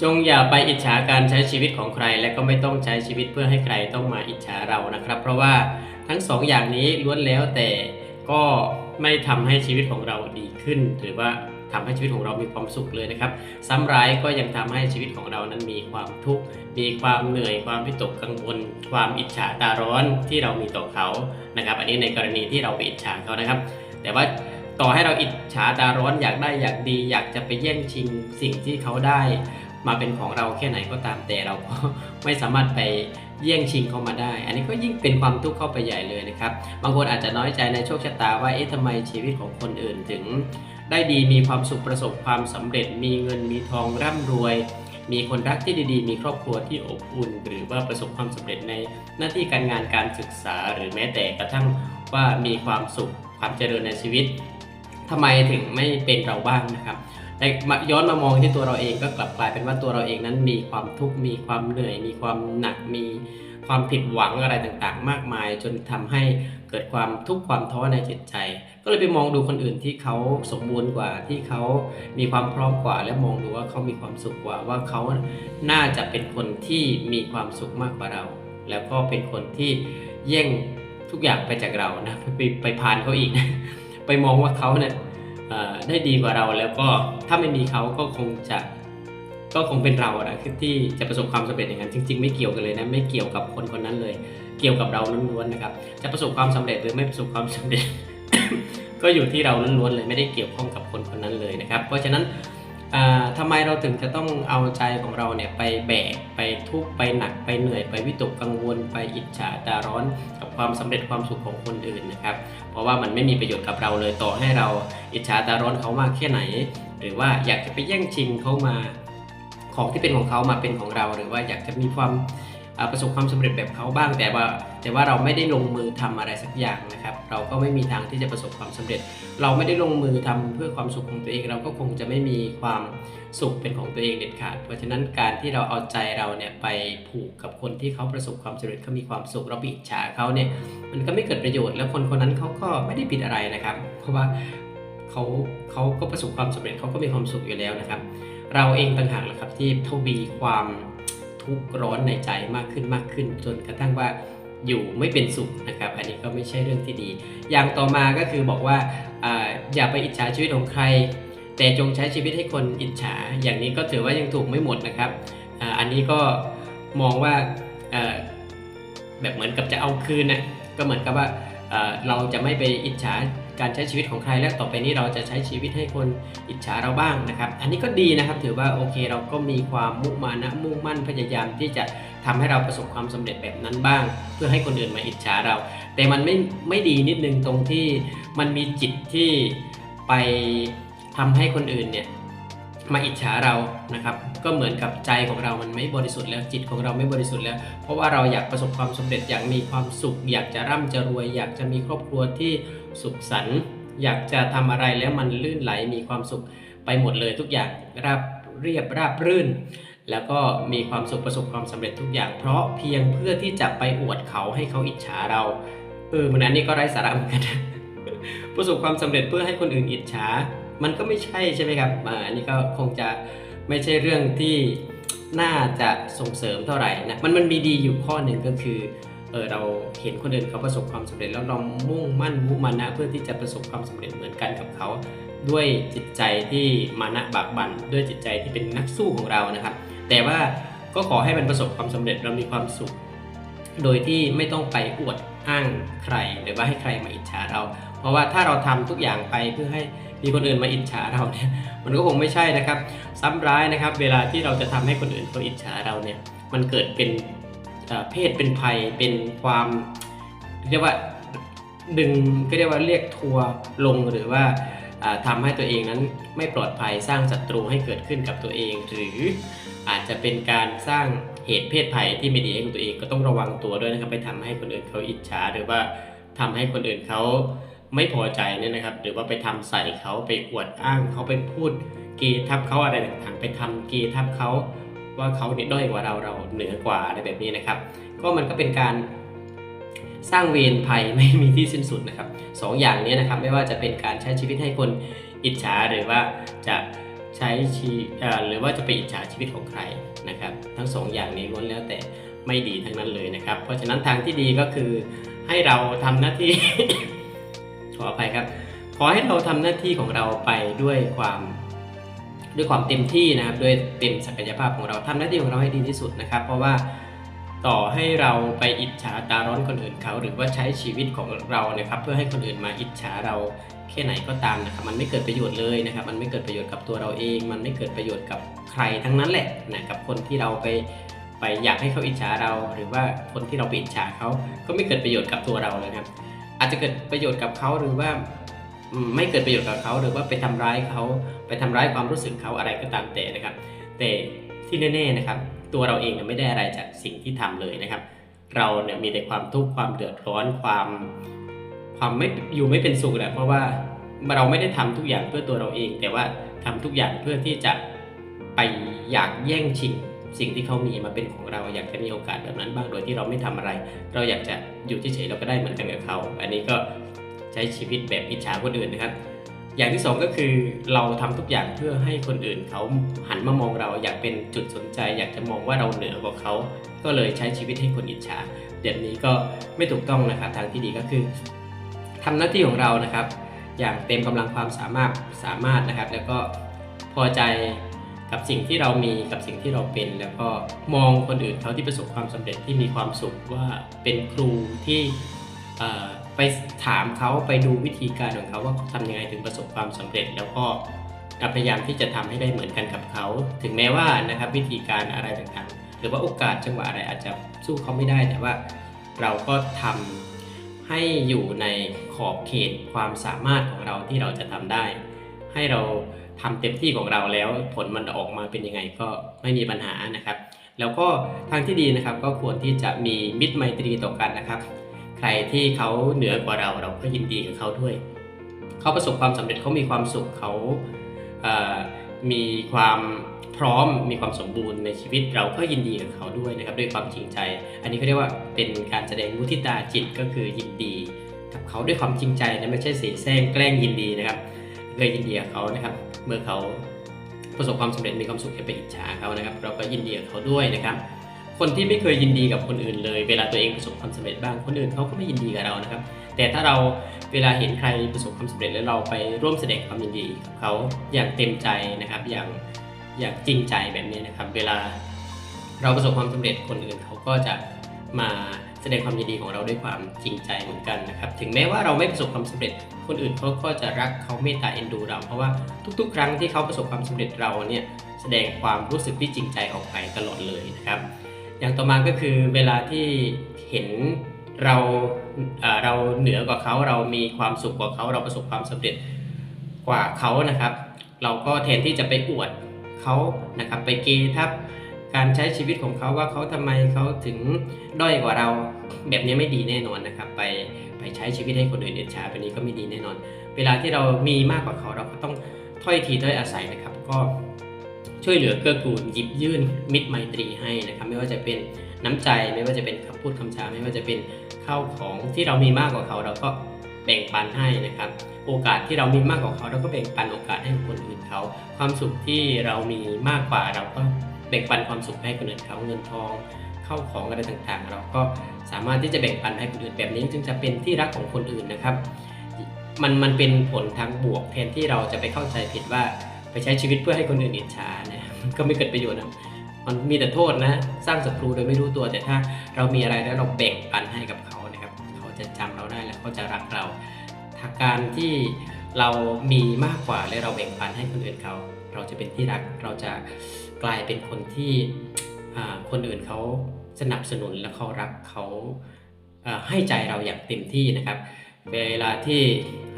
จงอย่าไปอิจฉาการใช้ชีวิตของใคร และก็ไม่ต้องใช้ชีวิตเพื่อให้ใครต้องมาอิจฉาเรานะครับ เพราะว่าทั้งสองอย่างนี้ล้วนแล้วแต่ก็ไม่ทำให้ชีวิตของเราดีขึ้น หรือว่าทำให้ชีวิตของเรามีความสุขเลยนะครับ ซ้ำร้ายก็ยังทำให้ชีวิตของเรานั้นมีความทุกข์ มีความเหนื่อย ความวิตกกังวล ความอิจฉาตาร้อนที่เรามีต่อเขา นะครับ อันนี้ในกรณีที่เราไปอิจฉาเขานะครับ แต่ว่าต่อให้เราอิจฉาตาร้อนอยากได้อยากดี อยากจะไปแย่งชิงสิ่งที่เขาได้ มาเป็นของเราแค่ไหนก็ตามแต่เราก็ไม่สามารถไปแย่งชิงเขามาได้ อันนี้ก็ยิ่งเป็นความทุกข์เข้าไปใหญ่เลยนะครับ บางคนอาจจะน้อยใจในโชคชะตาว่า เอ๊ะทำไมชีวิตของคนอื่นถึง ได้ดี มีความสุขประสบความสำเร็จ มีเงิน มีทองร่ำรวย มีคนรักที่ดีๆ มีครอบครัวที่อบอุ่น หรือว่าประสบความสำเร็จในหน้าที่การงานการศึกษา หรือแม้แต่กระทั่งว่ามีความสุข ความเจริญในชีวิตทำไมถึงไม่เป็นเราบ้างนะครับ แต่มาย้อนมามองที่ตัวเราเองก็กลับกลายเป็นว่าตัวเราเองนั้นมีความทุกข์มีความเหนื่อย มีความหนักมีความผิดหวังอะไรต่างๆ มากมาย จนทำให้เกิดความทุกข์ความท้อในจิตใจ ก็เลยไปมองดูคนอื่นที่เขาสมบูรณ์กว่าที่เขามีความพร้อมกว่า และมองดูว่าเขามีความสุขกว่าว่าเขาน่าจะเป็นคนที่มีความสุขมากกว่าเรา แล้วก็เป็นคนที่แย่งทุกอย่างไปจากเรานะไปไปพานเขาอีกนะไปมองว่าเขาเนี่ย ได้ดีกว่าเราแล้วก็ถ้าไม่มีเขาก็คงจะก็คงเป็นเราอะนะคือที่จะประสบความสำเร็จอย่างนั้นจริง ๆ ไม่เกี่ยวกันเลยนะไม่เกี่ยวกับคนคนนั้นเลย เกี่ยวกับเราล้วนๆนะครับ จะประสบความสำเร็จหรือไม่ประสบความสำเร็จ ก็อยู่ที่เราล้วนๆเลยไม่ได้เกี่ยวข้องกับคนคนนั้นเลยนะครับ เพราะฉะนั้นอ่าทำไมเราถึงจะต้องเอาใจของเราเนี่ยไปแบกไปทุกข์ไปหนักไปเหนื่อยไปวิตกกังวลไปอิจฉาตาร้อน ความสำเร็จความสุขของคนอื่นนะครับ เพราะว่ามันไม่มีประโยชน์กับเราเลยต่อให้เราอิจฉาตาร้อนเขามากแค่ไหน หรือว่าอยากจะไปแย่งชิงเขามา ของที่เป็นของเขามาเป็นของเรา หรือว่าอยากจะมีความ ประสบความสำเร็จแบบเขาบ้าง แต่ว่าแต่ว่าเราไม่ได้ลงมือทำอะไรสักอย่างนะครับ เราก็ไม่มีทางที่จะประสบความสำเร็จ เราไม่ได้ลงมือทำเพื่อความสุขของตัวเอง เราก็คงจะไม่มีความสุขเป็นของตัวเองเด็ดขาด เพราะฉะนั้นการที่เราเอาใจเราเนี่ยไปผูกกับคนที่เขาประสบความสำเร็จเขามีความสุขเราไปอิจฉาเขาเนี่ยมันก็ไม่เกิดประโยชน์แล้วคนคนนั้นเขาก็ไม่ได้ผิดอะไรนะครับ เพราะว่าเขาเขาก็ประสบความสำเร็จเขาก็มีความสุขอยู่แล้วนะครับ เราเองต่างหากแหละครับที่ทวีความ ทุกข์ร้อนในใจมากขึ้นมากขึ้น จนกระทั่งว่าอยู่ไม่เป็นสุขนะครับ อันนี้ก็ไม่ใช่เรื่องที่ดี อย่างต่อมาก็คือบอกว่าออย่าไปอิจฉาชีวิตของใคร แต่จงใช้ชีวิตให้คนอิจฉา อย่างนี้ก็ถือว่ายังถูกไม่หมดนะครับอ,อันนี้ก็มองว่าแบบเหมือนกับจะเอาคืนน่ะก็เหมือนกับว่าเราจะไม่ไปอิจฉา การใช้ชีวิตของใครและต่อไปนี้เราจะใช้ชีวิตให้คนอิจฉาเราบ้างนะครับ อันนี้ก็ดีนะครับถือว่าโอเคเราก็มีความมุมานะมุ่งมั่นพยายามที่จะทำให้เราประสบความสำเร็จแบบนั้นบ้าง เพื่อให้คนอื่นมาอิจฉาเรา แต่มันไม่ไม่ดีนิดนึงตรงที่มันมีจิตที่ไปทำให้คนอื่นเนี่ย มาอิจฉาเรานะครับ ก็เหมือนกับใจของเรามันไม่บริสุทธิ์แล้วจิตของเราไม่บริสุทธิ์แล้ว เพราะว่าเราอยากประสบความสำเร็จอยางมีความสุข อยากจะร่ำจะรวย อยากจะมีครอบครัวที่สุขสันต์อยากจะทำอะไรแล้วมันลื่นไหลมีความสุขไปหมดเลยทุกอย่างราบเรียบราบรื่น แล้วก็มีความสุขประสบความสำเร็จทุกอย่าง เพราะเพียงเพื่อที่จะไปอวดเขาให้เขาอิจฉาเราเออมันอันนี้ก็ไร้สาระเหมือนกันประสบความสำเร็จเพื่อให้คนอื่นอิจฉา มันก็ไม่ใช่ใช่ไหมครับอ,อันนี้ก็คงจะไม่ใช่เรื่องที่น่าจะส่งเสริมเท่าไหร่นะมันมันมีดีอยู่ข้อหนึ่งก็คือเออเราเห็นคนอื่นเขาประสบความสำเร็จแล้วเรามุ่งมั่นมุมานะเพื่อที่จะประสบความสำเร็จเหมือนกันกับเขาด้วยจิตใจที่มานะบากบัน่นด้วยจิตใจที่เป็นนักสู้ของเรานะครับ แต่ว่าก็ขอให้มันประสบความสำเร็จเรามีความสุข โดยที่ไม่ต้องไปอวดอ้างใครหรือว่าให้ใครมาอิจฉาเรา เพราะว่าถ้าเราทำทุกอย่างไปเพื่อให้ มีคนอื่นมาอิจฉาเราเนี่ยมันก็คงไม่ใช่นะครับ ซ้ำร้ายนะครับ เวลาที่เราจะทำให้คนอื่นเขาอิจฉาเราเนี่ยมันเกิดเป็นเพศเป็นภัยเป็นความเรียกว่าดึงก็เรียกว่าเรียกทัวร์ลงหรือว่าอ่าทำให้ตัวเองนั้นไม่ปลอดภัยสร้างศัตรูให้เกิดขึ้นกับตัวเอง หรืออาจจะเป็นการสร้างเหตุเพศภัยที่ไม่ดีให้กับตัวเองก็ต้องระวังตัวด้วยนะครับไปทำให้คนอื่นเขาอิจฉาหรือว่าทำให้คนอื่นเขา ไม่พอใจเนี่ยนะครับ หรือว่าไปทำใส่เขาไปอวดอ้างเขาไปพูดเกทับเขาอะไรต่างๆ ไปทำเกทับเขาว่าเขาเนี่ยด้อยกว่าเราเราเหนือกว่าอะไรแบบนี้นะครับ ก็มันก็เป็นการสร้างเวรภัยไม่มีที่สิ้นสุดนะครับสองอย่างนี้นะครับไม่ว่าจะเป็นการใช้ชีวิตให้คนอิจฉาหรือว่าจะใช้ชีหรือว่าจะไปอิจฉาชีวิตของใครนะครับ ทั้งสองอย่างนี้ล้วนแล้วแต่ไม่ดีทั้งนั้นเลยนะครับ เพราะฉะนั้นทางที่ดีก็คือให้เราทำหน้าที่ ออภัยครับ ขอให้เราทำหน้าที่ของเราไปด้วยความ ด้วยความเต็มที่นะครับ ด้วยเต็มศักยภาพของเราทำหน้าที่ของเราให้ดีที่สุดนะครับ เพราะว่าต่อให้เราไปอิจฉาตาร้อนคนอื่นเขา หรือว่าใช้ชีวิตของเรานะครับเพื่อให้คนอื่นมาอิจฉาเราแค่ไหนก็ตามนะครับมันไม่เกิดประโยชน์เลยนะครับ มันไม่เกิดประโยชน์กับตัวเราเอง มันไม่เกิดประโยชน์กับใครทั้งนั้นแหละนะกับคนที่เราไปไปอยากให้เขาอิจฉาเรา หรือว่าคนที่เราไปอิจฉาเขาก็ไม่เกิดประโยชน์กับตัวเราเลยครับ อาจจะเกิดประโยชน์กับเขาหรือว่าไม่เกิดประโยชน์กับเขาหรือว่าไปทำร้ายเขาไปทำร้ายความรู้สึกเขาอะไรก็ตามแต่นะครับ แต่ที่แน่ๆนะครับ ตัวเราเองไม่ได้อะไรจากสิ่งที่ทำเลยนะครับ เราเนี่ยมีแต่ความทุกข์ความเดือดร้อนความความไม่อยู่ไม่เป็นสุขแหละเพราะว่าเราไม่ได้ทำทุกอย่างเพื่อตัวเราเอง แต่ว่าทำทุกอย่างเพื่อที่จะไปอยากแย่งชิง สิ่งที่เขามีมาเป็นของเรา อยากจะมีโอกาสแบบนั้นบ้างโดยที่เราไม่ทำอะไร เราอยากจะอยู่เฉยๆเราก็ได้เหมือนกันกับเขา อันนี้ก็ใช้ชีวิตแบบอิจฉาคนอื่นนะครับอย่างที่สองก็คือเราทำทุกอย่างเพื่อให้คนอื่นเขาหันมามองเราอยากเป็นจุดสนใจ อยากจะมองว่าเราเหนือกว่าเขา ก็เลยใช้ชีวิตให้คนอิจฉาแบบนี้ก็ไม่ถูกต้องนะครับทางที่ดีก็คือทำหน้าที่ของเรานะครับ อย่างเต็มกำลังความสามารถสามารถนะครับ แล้วก็พอใจ กับสิ่งที่เรามีกับสิ่งที่เราเป็น แล้วก็มองคนอื่นเขาที่ประสบความสำเร็จที่มีความสุขว่าเป็นครูที่ไปถามเขาไปดูวิธีการของเขาว่าเขาทำยังไงถึงประสบความสำเร็จ แล้วก็พยายามที่จะทำให้ได้เหมือนกันกับเขา ถึงแม้ว่านะครับวิธีการอะไรต่างๆ หรือว่าโอกาสจังหวะอะไรอาจจะสู้เขาไม่ได้ แต่ว่าเราก็ทำให้อยู่ในขอบเขตความสามารถของเราที่เราจะทำได้ ให้เรา ทำเต็มที่ของเราแล้วผลมันออกมาเป็นยังไงก็ไม่มีปัญหานะครับ แล้วก็ทางที่ดีนะครับก็ควรที่จะมีมิตรไมตรีต่อกันนะครับ ใครที่เขาเหนือกว่าเราเราก็ยินดีกับเขาด้วยเขาประสบความสำเร็จเขามีความสุขเขามีความพร้อมมีความสมบูรณ์ในชีวิตเราก็ยินดีกับเขาด้วยนะครับ ด้วยความจริงใจ อันนี้เขาเรียกว่าเป็นการแสดงมุทิตาจิตก็คือยินดีกับเขาด้วยความจริงใจนะไม่ใช่เสแสร้งแกล้งยินดีนะครับเคยยินดีกับเขานะครับ เมื่อเขาประสบความสำเร็จมีความสุขจะไปอิจฉาเขานะครับ เราก็ยินดีกับเขาด้วยนะครับ คนที่ไม่เคยยินดีกับคนอื่นเลย เวลาตัวเองประสบความสำเร็จบ้างคนอื่นเขาก็ไม่ยินดีกับเรานะครับ แต่ถ้าเราเวลาเห็นใครประสบความสำเร็จแล้วเราไปร่วมแสดงความยินดีกับเขาอย่างเต็มใจนะครับ อย่างอย่างจริงใจแบบนี้นะครับ เวลาเราประสบความสำเร็จคนอื่นเขาก็จะมา แสดงความยินดีของเราด้วยความจริงใจเหมือนกันนะครับ ถึงแม้ว่าเราไม่ประสบความสำเร็จ คนอื่นเขาก็จะรักเขาเมตตาเอ็นดูเรา เพราะว่าทุกๆ ครั้งที่เขาประสบความสำเร็จเราเนี่ยแสดงความรู้สึกที่จริงใจออกไปตลอดเลยนะครับ อย่างต่อมาก็คือเวลาที่เห็นเราเราเหนือกว่าเขาเรามีความสุขกว่าเขาเราประสบความสำเร็จกว่าเขานะครับ เราก็แทนที่จะไปอวดเขานะครับไปเกทับ การใช้ชีวิตของเขาว่าเขาทำไมเขาถึงด้อยกว่าเรา แบบนี้ไม่ดีแน่นอนนะครับ ไปไปใช้ชีวิตให้คนอื่นอิจฉาแบบนี้ก็ไม่ดีแน่นอน เวลาที่เรามีมากกว่าเขาเราก็ต้องถ้อยทีถ้อยอาศัยนะครับ ก็ช่วยเหลือเกื้อกูลหยิบยื่นมิตรไมตรีให้นะครับ ไม่ว่าจะเป็นน้ำใจไม่ว่าจะเป็นคำพูดคำจาไม่ว่าจะเป็นข้าวของที่เรามีมากกว่าเขาเราก็แบ่งปันให้นะครับ โอกาสที่เรามีมากกว่าเขาเราก็แบ่งปันโอกาสให้คนอื่นเขา ความสุขที่เรามีมากกว่าเราก็ แบ่งปันความสุขให้คนอื่นเขาเงินทองเข้าของอะไรต่างๆ เราก็สามารถที่จะแบ่งปันให้คนอื่นแบบนี้จึงจะเป็นที่รักของคนอื่นนะครับ มันมันเป็นผลทางบวกแทนที่เราจะไปเข้าใจผิดว่าไปใช้ชีวิตเพื่อให้คนอื่นอิจฉาเนี่ยก็ไม่เกิดประโยชน์นะมันมีแต่โทษนะ สร้างศัตรูโดยไม่รู้ตัวแต่ถ้าเรามีอะไรแล้วเราแบ่งปันให้กับเขานะครับ เขาจะจำเราได้และเขาจะรักเราถ้าการที่เรามีมากกว่าและเราแบ่งปันให้คนอื่นเขา เราจะเป็นที่รักเราจะ กลายเป็นคนที่คนอื่นเขาสนับสนุนและเขารักเขาให้ใจเราอย่างเต็มที่นะครับ เวลาที่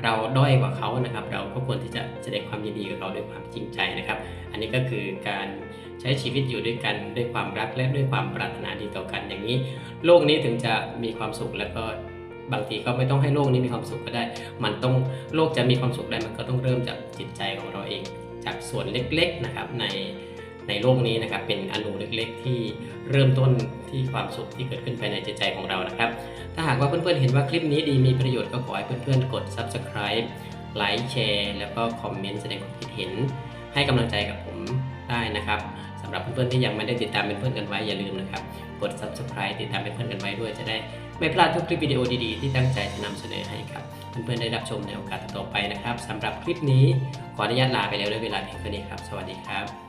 เราด้อยกว่าเขานะครับ เราก็ควรที่จะแสดงความยินดีกับเขาด้วยความจริงใจนะครับ อันนี้ก็คือการใช้ชีวิตอยู่ด้วยกันด้วยความรักและด้วยความปรารถนาดีต่อกันอย่างนี้ โลกนี้ถึงจะมีความสุขแล้วก็บางทีก็ไม่ต้องให้โลกนี้มีความสุขก็ได้ มันต้องโลกจะมีความสุขได้มันก็ต้องเริ่มจากจิตใจของเราเอง จากส่วนเล็กๆนะครับใน ในโลกนี้นะครับเป็นอนูเล็กๆ ที่เริ่มต้นที่ความสุขที่เกิดขึ้นภายในจิตใจของเรานะครับ ถ้าหากว่าเพื่อนๆเห็นว่าคลิปนี้ดีมีประโยชน์ก็ขอให้เพื่อนๆ กด subscribe ไลค์แชร์แล้วก็คอมเมนต์แสดงความคิดเห็น ให้กำลังใจกับผมได้นะครับสำหรับเพื่อนๆที่ยังไม่ได้ติดตามเป็นเพื่อนกันไว้อย่าลืมนะครับกด subscribe ติดตามเป็นเพื่อนกันไว้ด้วยจะได้ ไม่พลาดทุกคลิปวิดีโอดีๆ ที่ตั้งใจจะนำเสนอให้ครับเพื่อนๆได้รับชมในโอกาสต่อไปนะครับสำหรับคลิปนี้ขออนุญาตลาไปแล้วด้วยเวลาเพียงเท่านี้ครับ สวัสดีครับ